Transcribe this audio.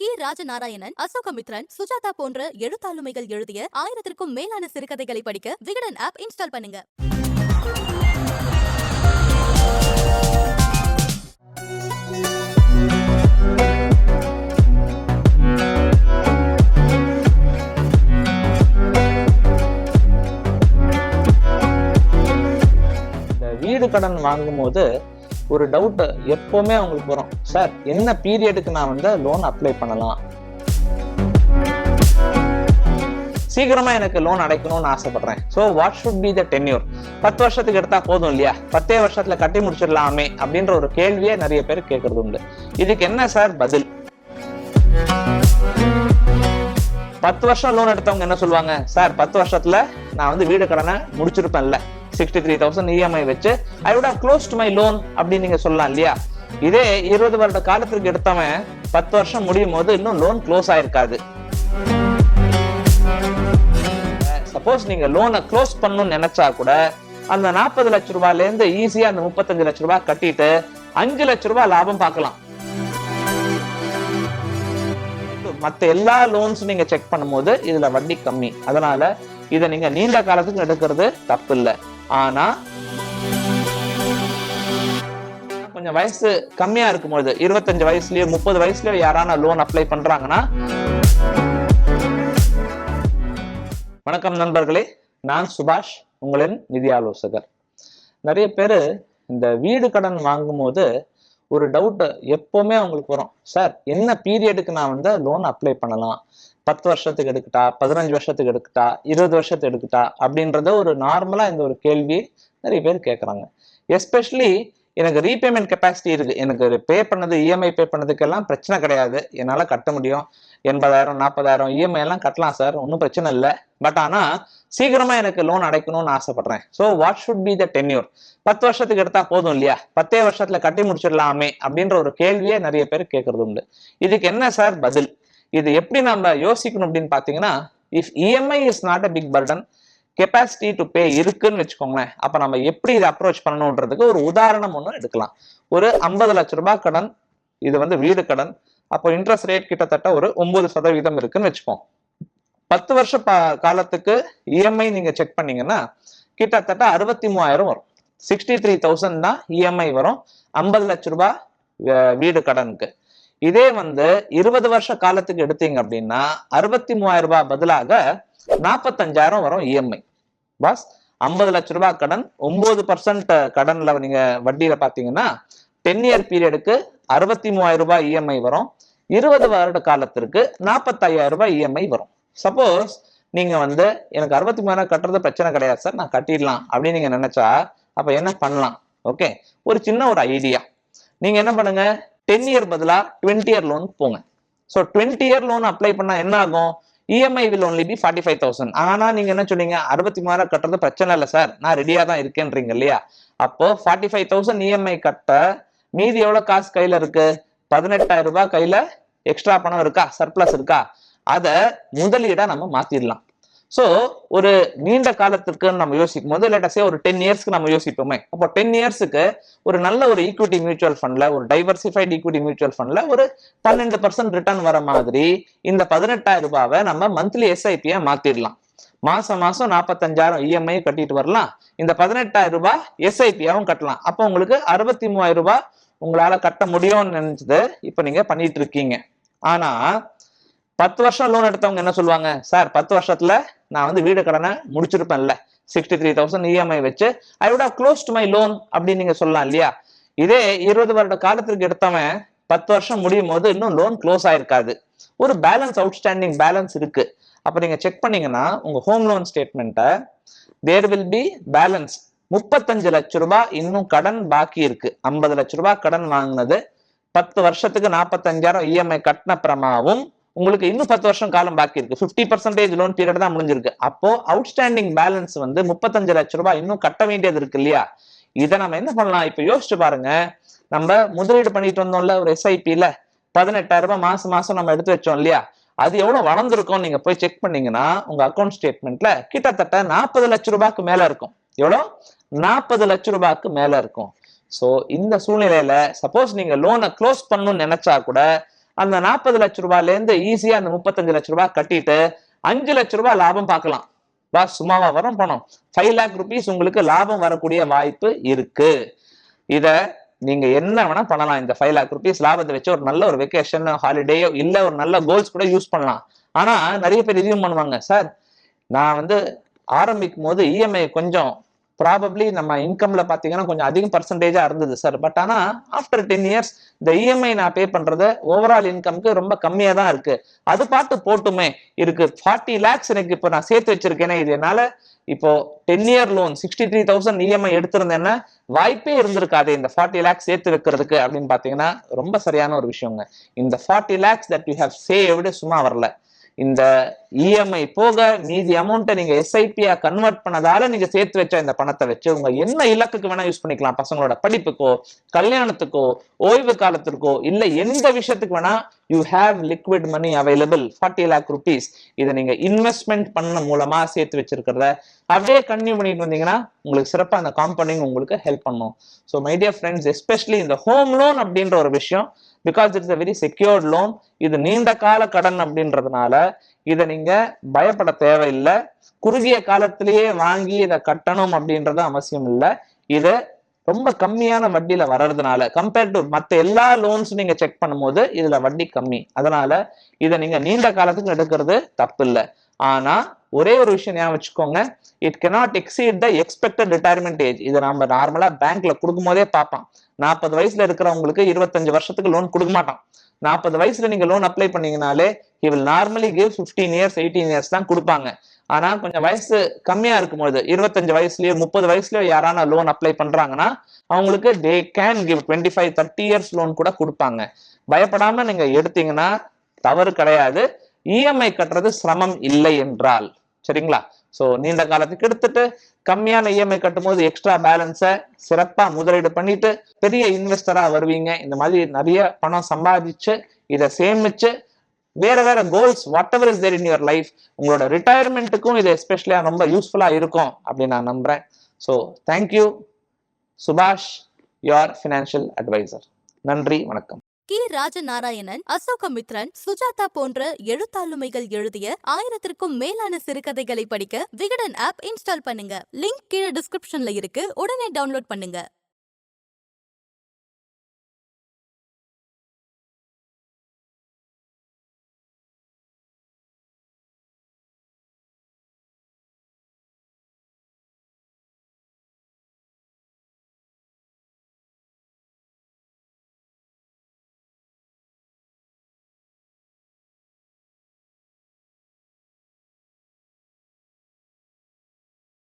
கி. ராஜநாராயணன் அசோகமித்ரன் சுஜாதா போன்ற எழுத்தாளுமைகள் எழுதிய ஆயிரத்திற்கும் மேலான சிறுகதைகளை படிக்க விகடன் ஆப் இன்ஸ்டால் பண்ணுங்க. வீடு கடன் வாங்கும்போது ஒரு டவுட் எப்பவுமே அவங்களுக்கு வரும். சார் என்ன பீரியடுக்கு நான் வந்து லோன் அப்ளை பண்ணலாம்? சீக்கிரமா எனக்கு லோன் அடைக்கணும்னு ஆசைப்படுறேன். So what should be the tenure பத்து வருஷத்துக்கு எடுத்தா போதும் இல்லையா? பத்தே வருஷத்துல கட்டி முடிச்சிடலாமே அப்படின்ற ஒரு கேள்வியே நிறைய பேர் கேட்கறது உண்டு. இதுக்கு என்ன சார் பதில்? பத்து வருஷம் லோன் எடுத்தவங்க என்ன சொல்லுவாங்க? சார் பத்து வருஷத்துல நான் வந்து வீடு கடனை முடிச்சிருப்பேன்ல. சிக்ஸ்டி த்ரீ தௌசண்ட் இஎம்ஐ வச்சு I would have close to my loan அப்படின்னு நீங்க சொல்லலாம் இல்லையா? இதே இருபது வருட காலத்திற்கு எடுத்தவன் பத்து வருஷம் முடியும் போது இன்னும் லோன் க்ளோஸ் ஆயிருக்காது. சப்போஸ் நீங்க லோனை க்ளோஸ் பண்ணணும்னு நினைச்சா கூட அந்த நாற்பது லட்ச ரூபாயில இருந்து ஈஸியா அந்த முப்பத்தஞ்சு லட்ச ரூபாய் கட்டிட்டு அஞ்சு லட்ச ரூபாய் லாபம் பார்க்கலாம். மத்த எல்லா லோன்ஸ் நீங்க செக் பண்ணும்போது இதுல வட்டி கம்மி. அதனால இதை நீங்க நீண்ட காலத்துக்கு எடுக்கிறது தப்பு இல்லை ஆனா கொஞ்சம் வயசு கம்மியா இருக்கும்போது இருபத்தஞ்சு வயசுலயோ முப்பது வயசுலயோ யாரான லோன் அப்ளை பண்றாங்கன்னா வணக்கம் நண்பர்களே. நான் சுபாஷ் உங்களின் நிதி ஆலோசகர். நிறைய பேர் இந்த வீடு கடன் வாங்கும்போது ஒரு டவுட் எப்பவுமே அவங்களுக்கு வரும். சார் என்ன பீரியடுக்கு நான் வந்து லோன் அப்ளை பண்ணலாம்? பத்து வருஷத்துக்கு எடுக்கட்டா? பதினஞ்சு வருஷத்துக்கு எடுக்கட்டா? இருபது வருஷத்துக்கு எடுக்கட்டா? அப்படின்றத ஒரு நார்மலா இந்த ஒரு கேள்வி நிறைய பேர் கேட்குறாங்க எஸ்பெஷலி எனக்கு ரீபேமெண்ட் கெப்பாசிட்டி இருக்கு. எனக்கு பே பண்ணது இஎம்ஐ பே பண்ணதுக்கெல்லாம் பிரச்சனை கிடையாது. என்னால கட்ட முடியும். எண்பதாயிரம் நாற்பதாயிரம் இஎம்ஐ எல்லாம் கட்டலாம் சார். ஒன்றும் பிரச்சனை இல்லை. பட் ஆனா சீக்கிரமா எனக்கு லோன் அடைக்கணும்னு ஆசைப்பட்றேன். So what should be the tenure பத்து வருஷத்துக்கு எடுத்தா போதும் இல்லையா? பத்தே வருஷத்துல கட்டி முடிச்சிடலாமே அப்படின்ற ஒரு கேள்வியே நிறைய பேர் கேட்கறது உண்டு. இதுக்கு என்ன சார் பதில்? இது எப்படி நம்ம யோசிக்கணும் அப்படின்னு பார்த்தீங்கன்னா if EMI is not a big burden capacity to pay இருக்குன்னு வச்சுக்கோங்களேன். அப்போ நம்ம எப்படி இதை அப்ரோச் பண்ணணுன்றதுக்கு ஒரு உதாரணம் ஒன்று எடுக்கலாம். ஒரு ஐம்பது லட்ச ரூபாய் கடன் இது வந்து வீடு கடன் அப்போ இன்ட்ரெஸ்ட் ரேட் கிட்டத்தட்ட ஒரு ஒன்பது சதவீதம் இருக்குன்னு வச்சுப்போம். பத்து வருஷ பா- காலத்துக்கு இஎம்ஐ நீங்க செக் பண்ணீங்கன்னா கிட்டத்தட்ட அறுபத்தி மூவாயிரம் வரும். சிக்ஸ்டி த்ரீ தௌசண்ட் தான் இஎம்ஐ வரும் ஐம்பது லட்ச ரூபாய் வீடு கடனுக்கு. இதே வந்து இருபது வருஷ காலத்துக்கு எடுத்தீங்க அப்படின்னா அறுபத்தி மூவாயிரம் ரூபாய் பதிலாக நாற்பத்தஞ்சாயிரம் வரும் இஎம்ஐ பாஸ். ஐம்பது லட்ச ரூபாய் கடன். ஒன்பது பர்சன்ட் கடன்ல நீங்க வட்டியில பாத்தீங்கன்னா டென் இயர் பீரியடுக்கு அறுபத்தி மூவாயிரம் ரூபாய் இஎம்ஐ வரும். இருபது வருட காலத்திற்கு நாற்பத்தாயிரம் ரூபாய் இஎம்ஐ வரும். சப்போஸ் நீங்க வந்து எனக்கு அறுபத்தி மூணாயிரம் கட்டுறது பிரச்சனை கிடையாது சார் நான் கட்டிடலாம் அப்படின்னு நீங்க நினைச்சா அப்ப என்ன பண்ணலாம்? ஓகே ஒரு சின்ன ஒரு ஐடியா நீங்க என்ன பண்ணுங்க? டென் இயர் பதிலா டுவெண்ட்டி இயர் லோன் போங்க. So twenty year loan apply பண்ணா என்ன ஆகும்? EMI will only be forty five thousand ஆனா நீங்க என்ன சொன்னீங்க? அறுபத்தி மூணாயிரம் கட்டுறது பிரச்சனை இல்லை சார் நான் ரெடியாக தான் இருக்கேன்றீங்க இல்லையா? அப்போ ஃபார்ட்டி ஃபைவ் தௌசண்ட் இஎம்ஐ கட்ட மீதி எவ்வளவு காசு கையில இருக்கு? பதினெட்டாயிரம் ரூபாய் கையில எக்ஸ்ட்ரா பணம் இருக்கா? சர்ப்ளஸ் இருக்கா? அதை முதலீடா நம்ம மாத்திடலாம் சோ ஒரு நீண்ட காலத்திற்கு நம்ம யோசிக்கும் போது லேட்டஸே ஒரு டென் இயர்ஸ்க்கு நம்ம யோசிப்போமே. அப்போ டென் இயர்ஸுக்கு ஒரு நல்ல ஒரு ஈக்விட்டி மியூச்சுவல் ஃபண்ட்ல ஒரு டைவர்சிஃபைட் ஈக்விட்டி மியூச்சுவல் ஃபண்ட்ல ஒரு பன்னெண்டு பர்சன்ட் ரிட்டர்ன் வர மாதிரி இந்த பதினெட்டாயிரம் ரூபாவை நம்ம மந்த்லி எஸ்ஐபியா மாத்திடலாம். மாசம் மாசம் நாற்பத்தஞ்சாயிரம் இஎம்ஐ கட்டிட்டு வரலாம். இந்த பதினெட்டாயிரம் ரூபாய் எஸ்ஐபியாவும் கட்டலாம். அப்போ உங்களுக்கு அறுபத்தி மூவாயிரம் ரூபாய் உங்களால கட்ட முடியும்னு நினைச்சது இப்ப நீங்க பண்ணிட்டு இருக்கீங்க. ஆனா பத்து வருஷம் லோன் எடுத்தவங்க என்ன சொல்லுவாங்க? சார் பத்து வருஷத்துல நான் வந்து வீடு கடனை முடிச்சிருப்பேன்ல. சிக்ஸ்டி த்ரீ தௌசண்ட் இஎம்ஐ வச்சு I would close to my loan அப்படின்னு நீங்க சொல்லலாம் இல்லையா? இதே இருபது வருட காலத்திற்கு எடுத்தவன் பத்து வருஷம் முடியும் போது இன்னும் லோன் க்ளோஸ் ஆயிருக்காது. ஒரு பேலன்ஸ் அவுட்ஸ்டாண்டிங் பேலன்ஸ் இருக்கு. அப்ப நீங்க செக் பண்ணீங்கன்னா உங்க ஹோம் லோன் ஸ்டேட்மெண்ட்டை தேர் வில் பி பேலன்ஸ் முப்பத்தஞ்சு லட்ச ரூபாய் இன்னும் கடன் பாக்கி இருக்கு. ஐம்பது லட்ச ரூபாய் கடன் வாங்கினது பத்து வருஷத்துக்கு நாற்பத்தஞ்சாயிரம் இஎம்ஐ கட்டின பிரமாவும் உங்களுக்கு இன்னும் பத்து வருஷம் காலம் பாக்கி இருக்கு. 50% பர்சன்டேஜ் லோன் பீரியட் தான் முடிஞ்சிருக்கு. அப்போ அவுட்ஸ்டாண்டிங் பேலன்ஸ் வந்து முப்பத்தஞ்சு லட்ச ரூபாய் இன்னும் கட்ட வேண்டியது இருக்கு இல்லையா? இதை நம்ம என்ன பண்ணலாம்? இப்ப யோசிச்சு பாருங்க. நம்ம முதலீடு பண்ணிட்டு வந்தோம்ல ஒரு எஸ்ஐபில பதினெட்டாயிரம் ரூபாய் மாசம் மாசம் நம்ம எடுத்து வச்சோம் இல்லையா? அது எவ்வளவு வளர்ந்துருக்கும் நீங்க போய் செக் பண்ணீங்கன்னா உங்க அக்கௌண்ட் ஸ்டேட்மெண்ட்ல கிட்டத்தட்ட நாற்பது லட்ச ரூபாய்க்கு மேல இருக்கும். எவ்வளோ நாற்பது லட்ச ரூபாய்க்கு மேல இருக்கும். சோ இந்த சூழ்நிலையில சப்போஸ் நீங்க லோனை க்ளோஸ் பண்ணணும்னு நினைச்சா கூட அந்த நாற்பது லட்ச ரூபாயில இருந்து ஈஸியா அந்த முப்பத்தஞ்சு லட்ச ரூபாய் கட்டிட்டு அஞ்சு லட்ச ரூபாய் லாபம் பார்க்கலாம். பாஸ் சும்மாவா வரும் பணம் ஃபைவ் லேக் ருபீஸ் உங்களுக்கு லாபம் வரக்கூடிய வாய்ப்பு இருக்கு. இத நீங்க என்ன வேணா பண்ணலாம். இந்த ஃபைவ் லேக் ருபீஸ் லாபத்தை வச்சு ஒரு நல்ல ஒரு வெக்கேஷன் ஹாலிடேயோ இல்ல ஒரு நல்ல கோல்ஸ் கூட யூஸ் பண்ணலாம். ஆனா நிறைய பேர் இதையும் பண்ணுவாங்க. சார் நான் வந்து ஆரம்பிக்கும் போது இஎம்ஐ கொஞ்சம் ப்ராபப்ளி நம்ம இன்கம்ல பாத்தீங்கன்னா கொஞ்சம் அதிக பர்சன்டேஜா இருந்தது சார் பட் ஆனா ஆஃப்டர் டென் இயர்ஸ் இந்த இஎம்ஐ நான் பே பண்றது ஓவரால் இன்கம்க்கு ரொம்ப கம்மியா தான் இருக்கு. அது பார்த்து போட்டுமே இருக்கு. ஃபார்ட்டி லேக்ஸ் எனக்கு இப்போ நான் சேர்த்து வச்சிருக்கேனே இது என்னால இப்போ ten year loan sixty three thousand EMI எடுத்திருந்தேன்னா வாய்ப்பே இருந்திருக்காது இந்த ஃபார்ட்டி லேக்ஸ் சேர்த்து வைக்கிறதுக்கு அப்படின்னு பாத்தீங்கன்னா ரொம்ப சரியான ஒரு விஷயங்க. இந்த forty lakhs that you have saved சும்மா வரல. இந்த இஎம்ஐ போக மீதி அமௌண்ட்டை நீங்க எஸ்ஐபியா கன்வெர்ட் பண்ணதால நீங்க சேர்த்து வச்ச இந்த பணத்தை வச்சு உங்க என்ன இலக்குக்கு வேணா யூஸ் பண்ணிக்கலாம். பசங்களோட படிப்புக்கோ கல்யாணத்துக்கோ ஓய்வு காலத்திற்கோ இல்ல எந்த விஷயத்துக்கு வேணா you have liquid money available forty lakh rupees இதை நீங்க இன்வெஸ்ட்மெண்ட் பண்ண மூலமா சேர்த்து வச்சிருக்கிறத அப்படியே கன்டினியூ பண்ணிட்டு வந்தீங்கன்னா உங்களுக்கு சிறப்பாக அந்த காம்பவுண்டிங் உங்களுக்கு ஹெல்ப் பண்ணும். So my dear friends especially இந்த ஹோம் லோன் அப்படின்ற ஒரு விஷயம் because it's a very secured loan இது நீண்ட கால கடன் அப்படின்றதுனால இதை நீங்க பயப்பட தேவையில்லை. குறுகிய காலத்திலேயே வாங்கி இதை கட்டணும் அப்படின்றது அவசியம் இல்லை. இது ரொம்ப கம்மியான வட்டியில வர்றதுனால கம்பேர்ட் டு மற்ற எல்லா லோன்ஸ் நீங்க செக் பண்ணும்போது இதுல வட்டி கம்மி. அதனால இதை நீங்க நீண்ட காலத்துக்கு எடுக்கிறது தப்பு இல்லை ஆனா ஒரே ஒரு விஷயம் ஞாபகம் வச்சுக்கோங்க. It cannot exceed the expected retirement age இதை நம்ம நார்மலா பேங்க்ல கொடுக்கும் போதே பார்ப்பான். நாற்பது வயசுல இருக்கிறவங்களுக்கு இருபத்தஞ்சு வருஷத்துக்கு லோன் கொடுக்க மாட்டான். நாற்பது வயசுல நீங்க loan apply பண்ணீங்கனாலே we'll normally give fifteen years eighteen years தான் கொடுப்பாங்க. ஆனா கொஞ்சம் வயசு கம்மியா இருக்கும்போது இருபத்தஞ்சு வயசுலயோ முப்பது வயசுலயோ யாரான லோன் அப்ளை பண்றாங்கன்னா அவங்களுக்கு they can give twenty five thirty years loan கூட கொடுப்பாங்க. பயப்படாம நீங்க எடுத்தீங்கன்னா தவறு கிடையாது. இஎம்ஐ கட்டுறது சிரமம் இல்லை என்றால். சரிங்களா? ஸோ நீண்ட காலத்துக்கு எடுத்துட்டு கம்மியான இஎம்ஐ கட்டும்போது எக்ஸ்ட்ரா பேலன்ஸை சிறப்பாக முதலீடு பண்ணிட்டு பெரிய இன்வெஸ்டராக வருவீங்க. இந்த மாதிரி நிறைய பணம் சம்பாதிச்சு இதை சேமிச்சு வேற வேற goals whatever is there in your life உங்களோட ரிட்டையர்மெண்ட்டுக்கும் இது எஸ்பெஷலியாக ரொம்ப யூஸ்ஃபுல்லாக இருக்கும் அப்படின்னு நான் நம்புறேன். So thank you Subash your financial advisor நன்றி வணக்கம். கே. ராஜநாராயணன் அசோகமித்ரன் சுஜாதா போன்ற எழுத்தாளுமைகள் எழுதிய ஆயிரத்திற்கும் மேலான சிறுகதைகளை படிக்க விகடன் ஆப் இன்ஸ்டால் பண்ணுங்க. லிங்க் கீழே டிஸ்கிரிப்ஷன்ல இருக்கு. உடனே டவுன்லோட் பண்ணுங்க.